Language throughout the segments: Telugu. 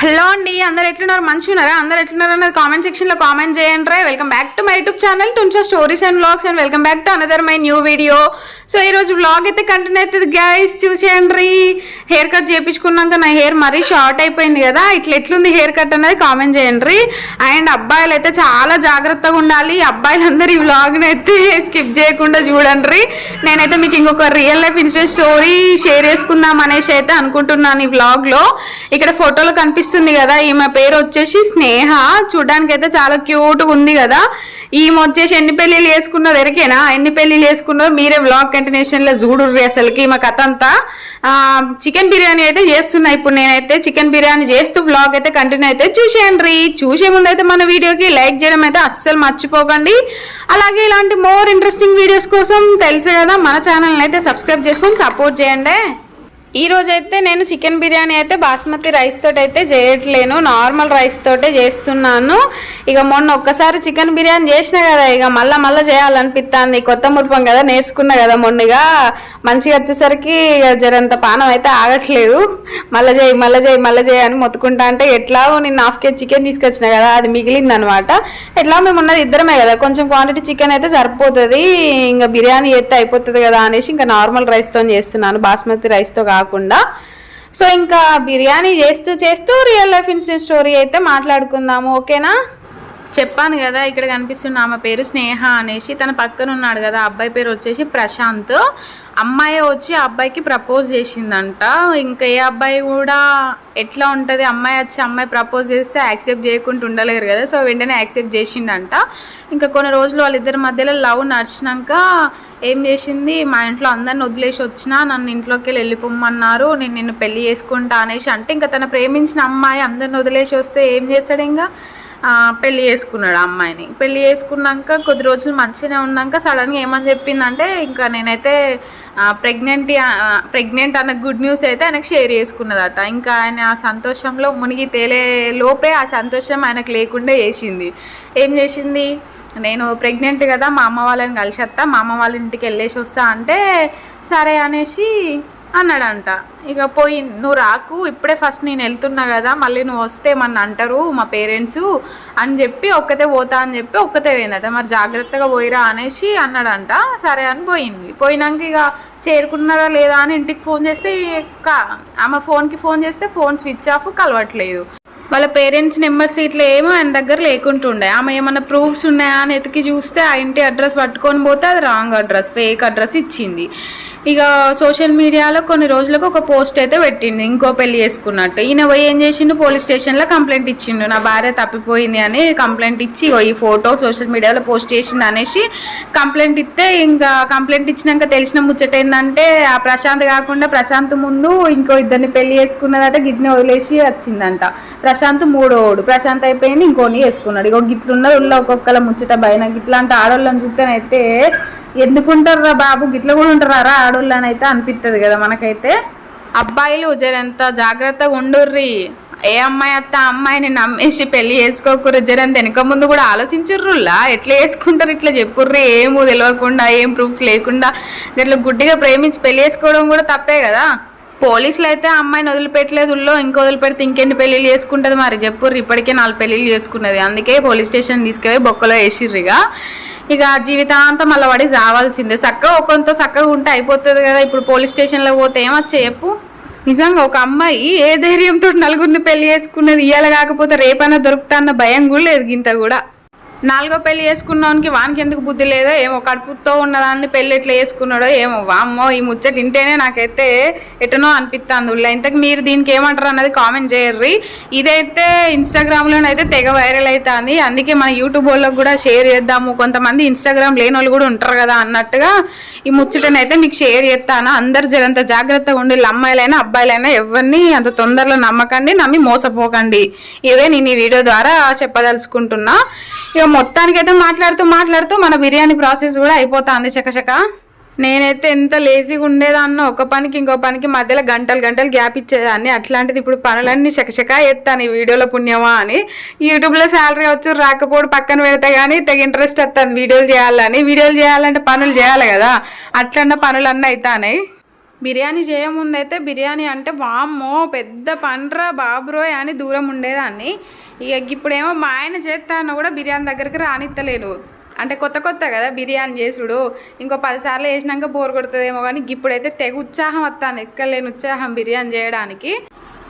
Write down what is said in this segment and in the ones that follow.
హలో అండి అందరు ఎట్లున్నారు? మంచిగా ఉన్నారా అందరు ఎట్లున్నారు అన్నది కామెంట్ సెక్షన్లో కామెంట్ చేయండి welcome back to my YouTube channel టుంచా stories and blogs and welcome back to another my new video so ఈ రోజు వ్లాగ్ అయితే కంటిన్యూ అవుతుంది గైస్ చూసేయండి హెయిర్ కట్ చేయించుకున్నాక నా హెయిర్ మరీ షార్ట్ అయిపోయింది కదా ఇట్లా ఎట్లుంది హెయిర్ కట్ అనేది కామెంట్ చేయండి అండ్ అబ్బాయిలు అయితే చాలా జాగ్రత్తగా ఉండాలి. అబ్బాయిలందరూ ఈ బ్లాగ్ని అయితే స్కిప్ చేయకుండా చూడండి నేనైతే మీకు ఇంకొక real life incident story share చేసుకుందాం అనేసి అయితే అనుకుంటున్నాను ఈ వ్లాగ్లో. ఇక్కడ ఫోటోలో కనిపిస్తుంది కదా. ఈమె పేరు వచ్చేసి స్నేహ. చూడడానికి అయితే చాలా క్యూట్గా ఉంది కదా. ఈమె వచ్చేసి ఎన్ని పెళ్ళిళ్ళు వేసుకున్నది ఎరికేనా? ఎన్ని పెళ్ళిళ్ళు వేసుకున్నదో మీరే వ్లాగ్ కంటినేషన్లో చూడుర్రి అసలుకి ఈమె కథ అంతా. చికెన్ బిర్యానీ అయితే చేస్తున్నా. ఇప్పుడు నేనైతే చికెన్ బిర్యానీ చేస్తూ వ్లాగ్ అయితే కంటిన్యూ అయితే చూసేయండి. చూసే ముందు అయితే మన వీడియోకి లైక్ చేయడం అయితే అస్సలు మర్చిపోకండి. అలాగే ఇలాంటి మోర్ ఇంట్రెస్టింగ్ వీడియోస్ కోసం తెలుసు కదా మన ఛానల్ని అయితే సబ్స్క్రైబ్ చేసుకొని సపోర్ట్ చేయండి. ఈరోజు అయితే నేను చికెన్ బిర్యానీ అయితే బాస్మతి రైస్ తోటి అయితే చేయట్లేను. నార్మల్ రైస్ తోటే చేస్తున్నాను. ఇక మొన్న ఒక్కసారి చికెన్ బిర్యానీ చేసిన కదా ఇక మళ్ళీ మళ్ళీ చేయాలనిపిస్తుంది కొత్త మురపం కదా నేర్చుకున్నా కదా మొన్నగా మంచిగా వచ్చేసరికి ఇక జరంత పానం అయితే ఆగట్లేదు. మళ్ళీ చేయి మళ్ళీ చేయి మళ్ళీ చేయి అని మొత్తుకుంటా అంటే ఎట్లాగో నేను హాఫ్ కేజీ చికెన్ తీసుకొచ్చిన కదా అది మిగిలింది అనమాట ఎట్లా మేము ఉన్నది ఇద్దరమే కదా కొంచెం క్వాంటిటీ చికెన్ అయితే సరిపోతుంది. ఇంకా బిర్యానీ అయితే అయిపోతుంది కదా అనేసి ఇంకా నార్మల్ రైస్తో చేస్తున్నాను బాస్మతి రైస్తో కాకుండా. సో ఇంకా బిర్యానీ చేస్తూ చేస్తూ రియల్ లైఫ్ ఇన్సిడెంట్ స్టోరీ అయితే మాట్లాడుకుందాము ఓకేనా? చెప్పాను కదా ఇక్కడ కనిపిస్తున్న ఆమె పేరు స్నేహ అనేసి తన పక్కన ఉన్నాడు కదా అబ్బాయి పేరు వచ్చేసి ప్రశాంత్. అమ్మాయి వచ్చి ఆ అబ్బాయికి ప్రపోజ్ చేసిందంట. ఇంకా ఏ అబ్బాయి కూడా ఎట్లా ఉంటుంది? అమ్మాయి వచ్చి అమ్మాయి ప్రపోజ్ చేస్తే యాక్సెప్ట్ చేయకుండా ఉండలేరు కదా సో వెంటనే యాక్సెప్ట్ చేసిందంట ఇంకా కొన్ని రోజులు వాళ్ళిద్దరి మధ్యలో లవ్ నడిచినాక ఏం చేసింది? మా ఇంట్లో అందరిని వదిలేసి వచ్చినా నన్ను ఇంట్లోకి వెళ్ళి వెళ్ళిపోమన్నారు నేను నిన్ను పెళ్ళి చేసుకుంటా అనేసి అంటే ఇంకా తన ప్రేమించిన అమ్మాయి అందరిని వదిలేసి వస్తే ఏం చేస్తాడు ఇంకా? పెళ్ళి చేసుకున్నాడు ఆ అమ్మాయిని. పెళ్ళి చేసుకున్నాక కొద్ది రోజులు మంచిగానే ఉన్నాక సడన్గా ఏమని చెప్పిందంటే ఇంకా నేనైతే ప్రెగ్నెంట్ ప్రెగ్నెంట్ అన్న గుడ్ న్యూస్ అయితే ఆయనకు షేర్ చేసుకున్నదట. ఇంకా ఆయన ఆ సంతోషంలో మునిగి తేలే లోపే ఆ సంతోషం ఆయనకు లేకుండా చేసింది. ఏం చేసింది? నేను ప్రెగ్నెంట్ కదా మా అమ్మ వాళ్ళని కలిసి వస్తా మా అమ్మ వాళ్ళ ఇంటికి వెళ్ళేసి వస్తా అంటే సరే అనేసి అన్నాడంట. ఇక పోయి నువ్వు రాకు ఇప్పుడే ఫస్ట్ నేను వెళ్తున్నా కదా మళ్ళీ నువ్వు వస్తే మన అంటారు మా పేరెంట్స్? అని చెప్పి ఒక్కతే పోతా అని చెప్పి ఒక్కతే పోయిందట. మరి జాగ్రత్తగా పోయిరా అనేసి అన్నాడంట. సరే అని పోయింది. పోయినాక ఇక చేరుకున్నారా లేదా అని ఇంటికి ఫోన్ చేస్తే కా- ఆమె ఫోన్కి ఫోన్ చేస్తే ఫోన్ స్విచ్ ఆఫ్ కలవట్లేదు. వాళ్ళ పేరెంట్స్ నెంబర్స్ ఇట్లా ఏమో ఆయన దగ్గర లేకుంటుండే ఆమె ఏమైనా ప్రూఫ్స్ ఉన్నాయా అని ఎతికి చూస్తే ఆ ఇంటి అడ్రస్ పట్టుకొని పోతే అది రాంగ్ అడ్రస్ ఫేక్ అడ్రస్ ఇచ్చింది. ఇక సోషల్ మీడియాలో కొన్ని రోజులకు ఒక పోస్ట్ అయితే పెట్టింది ఇంకో పెళ్ళి చేసుకున్నట్టు. ఈయన పోయి ఏం చేసిండు? పోలీస్ స్టేషన్లో కంప్లైంట్ ఇచ్చిండు. నా భార్య తప్పిపోయింది అని కంప్లైంట్ ఇచ్చి ఈ ఫోటో సోషల్ మీడియాలో పోస్ట్ చేసింది అనేసి కంప్లైంట్ ఇస్తే ఇంకా కంప్లైంట్ ఇచ్చినాక తెలిసిన ముచ్చట ఏంటంటే ఆ ప్రశాంత్ కాకుండా ప్రశాంత్ ముందు ఇంకో ఇద్దరిని పెళ్ళి చేసుకున్నదట గిడ్ని వదిలేసి వచ్చిందంట. ప్రశాంత్ మూడోడు ప్రశాంత్ అయిపోయింది ఇంకోని వేసుకున్నాడు ఇగో గిట్లున్నది ఉள்ள ఒక్కొక్కల ముచ్చట భయన గిట్లాంటి ఆడవాళ్ళని చూస్తేనైతే ఎందుకుంటారా బాబు? గిట్ల కూడా ఉంటారా ఆడోళ్ళని అయితే అనిపిస్తుంది కదా మనకైతే. అబ్బాయిలు జరంత జాగ్రత్తగా ఉండుర్రి. ఏ అమ్మాయి అత్త అమ్మాయిని నమ్మేసి పెళ్ళి చేసుకోకుర్రు జరంత వెనక ముందు కూడా ఆలోచించుర్రులా? ఎట్లా చేసుకుంటారు ఇట్లా చెప్పుర్రి? ఏమో తెలియకుండా ఏం ప్రూఫ్స్ లేకుండా. ఇట్లా గుడ్డిగా ప్రేమించి పెళ్ళి చేసుకోవడం కూడా తప్పే కదా. పోలీసులు అయితే అమ్మాయిని వదిలిపెట్టలేదు ఉల్లో ఇంకో వదిలిపెడితే ఇంకెన్ని పెళ్ళిళ్ళు చేసుకుంటుంది మరి? చెప్పుర్రి ఇప్పటికే నాలుగు పెళ్ళిళ్ళు చేసుకున్నది. అందుకే పోలీస్ స్టేషన్ తీసుకెళ్ళి బొక్కలో వేసిర్రిగా. ఇక జీవితాంతం మళ్ళీ వాడి చావాల్సిందే. చక్కగా ఒకంతో చక్కగా ఉంటే అయిపోతుంది కదా. ఇప్పుడు పోలీస్ స్టేషన్లో పోతే ఏమొచ్చా చెప్పు నిజంగా ఒక అమ్మాయి ఏ ధైర్యంతో నలుగురిని పెళ్ళి చేసుకున్నది ఇయ్యాల కాకపోతే రేపైనా దొరుకుతా అన్న భయం కూడా లేదు ఇంత కూడా. నాలుగో పెళ్ళి చేసుకున్నవానికి వానికి ఎందుకు బుద్ధి లేదో? ఏమో కడుపుతో ఉన్నదాన్ని పెళ్ళి ఎట్లా చేసుకున్నాడో ఏమో. వామ్మో ఈ ముచ్చట వింటేనే నాకైతే ఎటనో అనిపిస్తుంది ఉళ్ళ. ఇంతకు మీరు దీనికి ఏమంటారు అన్నది కామెంట్ చేయర్రి. ఇదైతే ఇన్స్టాగ్రామ్లోనైతే తెగ వైరల్ అవుతుంది అందుకే మన యూట్యూబ్ వాళ్ళకి కూడా షేర్ చేద్దాము. కొంతమంది ఇన్స్టాగ్రామ్ లేని వాళ్ళు కూడా ఉంటారు కదా అన్నట్టుగా ఈ ముచ్చటనైతే మీకు షేర్ చేస్తాను అందరు జరంత జాగ్రత్తగా ఉండి అమ్మాయిలైనా అబ్బాయిలైనా ఎవరిని అంత తొందరలో నమ్మకండి నమ్మి మోసపోకండి. ఇదే నేను ఈ వీడియో ద్వారా చెప్పదలుచుకుంటున్నా. ఇక మొత్తానికైతే మాట్లాడుతూ మాట్లాడుతూ మన బిర్యానీ ప్రాసెస్ కూడా అయిపోతుంది చకచక. నేనైతే ఎంత లేజీగా ఉండేదాన్నో ఒక పనికి ఇంకో పనికి మధ్యలో గంటలు గంటలు గ్యాప్ ఇచ్చేదాన్ని. అట్లాంటిది ఇప్పుడు పనులన్నీ చకచక ఎత్తాను ఈ వీడియోలో పుణ్యమా అని. యూట్యూబ్లో శాలరీ వచ్చి రాకపోవడం పక్కన పెడితే కానీ తెగ ఇంట్రెస్ట్ వస్తుంది వీడియోలు చేయాలని. వీడియోలు చేయాలంటే పనులు చేయాలి కదా. అట్లన్న పనులన్నీ అవుతాయి బిర్యానీ చేయముందైతే బిర్యానీ అంటే వామ్మో పెద్ద పండ్రా బాబురోయ్ అని దూరం ఉండేదాన్ని. ఇక ఇప్పుడేమో మా ఆయన చేస్తాను కూడా బిర్యానీ దగ్గరికి రానిత్తలేను అంటే కొత్త కొత్త కదా బిర్యానీ చేసుడు. ఇంకో పదిసార్లు వేసినాక బోర్ కొడుతుందేమో కానీ ఇప్పుడైతే తెగ ఉత్సాహం వస్తాను ఎక్కలేని ఉత్సాహం బిర్యానీ చేయడానికి.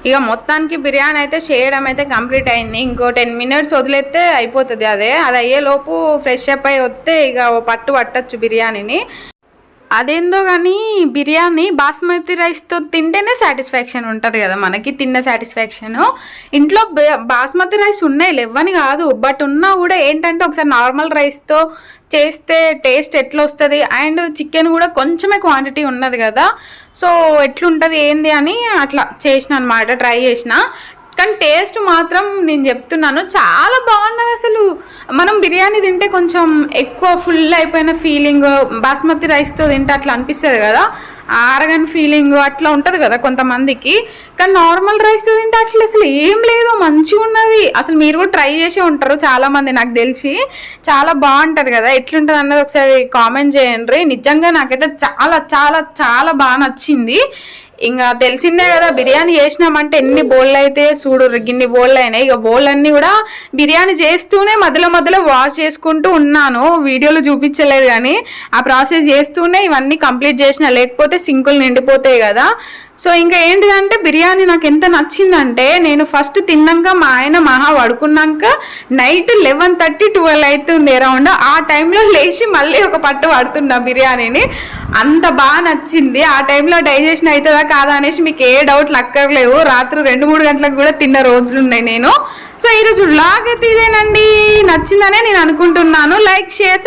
ఇక మొత్తానికి బిర్యానీ అయితే చేయడం అయితే కంప్లీట్ అయింది. ఇంకో టెన్ మినిట్స్ వదిలేస్తే అయిపోతుంది అదే. అది అయ్యేలోపు ఫ్రెష్ అప్ అయి వస్తే ఇక పట్టు పట్టచ్చు బిర్యానీని. అదేందో కానీ బిర్యానీ బాస్మతి రైస్తో తింటేనే సాటిస్ఫాక్షన్ ఉంటుంది కదా మనకి తిన్న సాటిస్ఫాక్షన్. ఇంట్లో బాస్మతి రైస్ ఉన్నాయి లేవని కాదు. బట్ ఉన్నా కూడా ఏంటంటే ఒకసారి నార్మల్ రైస్తో చేస్తే టేస్ట్ ఎట్లా వస్తుంది అండ్ చికెన్ కూడా కొంచెమే క్వాంటిటీ ఉన్నది కదా. సో ఎట్లుంటుంది ఏంది అని అట్లా చేసిన అనమాట ట్రై చేసిన. కానీ టేస్ట్ మాత్రం నేను చెప్తున్నాను చాలా బాగున్నది అసలు. మనం బిర్యానీ తింటే కొంచెం ఎక్కువ ఫుల్ అయిపోయిన ఫీలింగ్ బాస్మతి రైస్తో తింటే అట్లా అనిపిస్తుంది కదా. ఆరగని ఫీలింగ్ అట్లా ఉంటుంది కదా కొంతమందికి. కానీ నార్మల్ రైస్తో తింటే అట్లా అసలు ఏం లేదు మంచిగా ఉన్నది. అసలు మీరు కూడా ట్రై చేసి ఉంటారు చాలామంది నాకు తెలిసి. చాలా బాగుంటుంది కదా ఎట్లుంటుంది అన్నది ఒకసారి కామెంట్ చేయండి. నిజంగా నాకైతే చాలా చాలా చాలా బాగా నచ్చింది. ఇంకా తెలిసిందే కదా బిర్యానీ చేసినామంటే ఎన్ని బోళ్ళు అయితే చూడు గిన్ని బోళ్ళు అయినాయి ఇక బోళ్ళు అన్నీ కూడా బిర్యానీ చేస్తూనే మధ్యలో మధ్యలో వాష్ చేసుకుంటూ ఉన్నాను. వీడియోలు చూపించలేదు కానీ ఆ ప్రాసెస్ చేస్తూనే ఇవన్నీ కంప్లీట్ చేసిన. లేకపోతే సింకులు నిండిపోతాయి కదా. సో ఇంకా ఏంటిదంటే బిర్యానీ నాకు ఎంత నచ్చిందంటే నేను ఫస్ట్ తిన్నాక మా ఆయన మహా పడుకున్నాక నైట్ లెవెన్ థర్టీ ట్వెల్వ్ అవుతుంది అరౌండ్. ఆ టైంలో లేచి మళ్ళీ ఒక పట్టు పడుతున్నా బిర్యానీని. అంత బాగా నచ్చింది. ఆ టైంలో డైజెషన్ అవుతుందా కాదా అనేసి మీకు ఏ డౌట్లు అక్కర్లేవు రాత్రి రెండు మూడు గంటలకు కూడా తిన్న రోజులు ఉన్నాయి నేను. సో ఈరోజు వ్లాగ్ అయితే ఇదేనండి. నచ్చిందనే నేను అనుకుంటున్నాను. Like share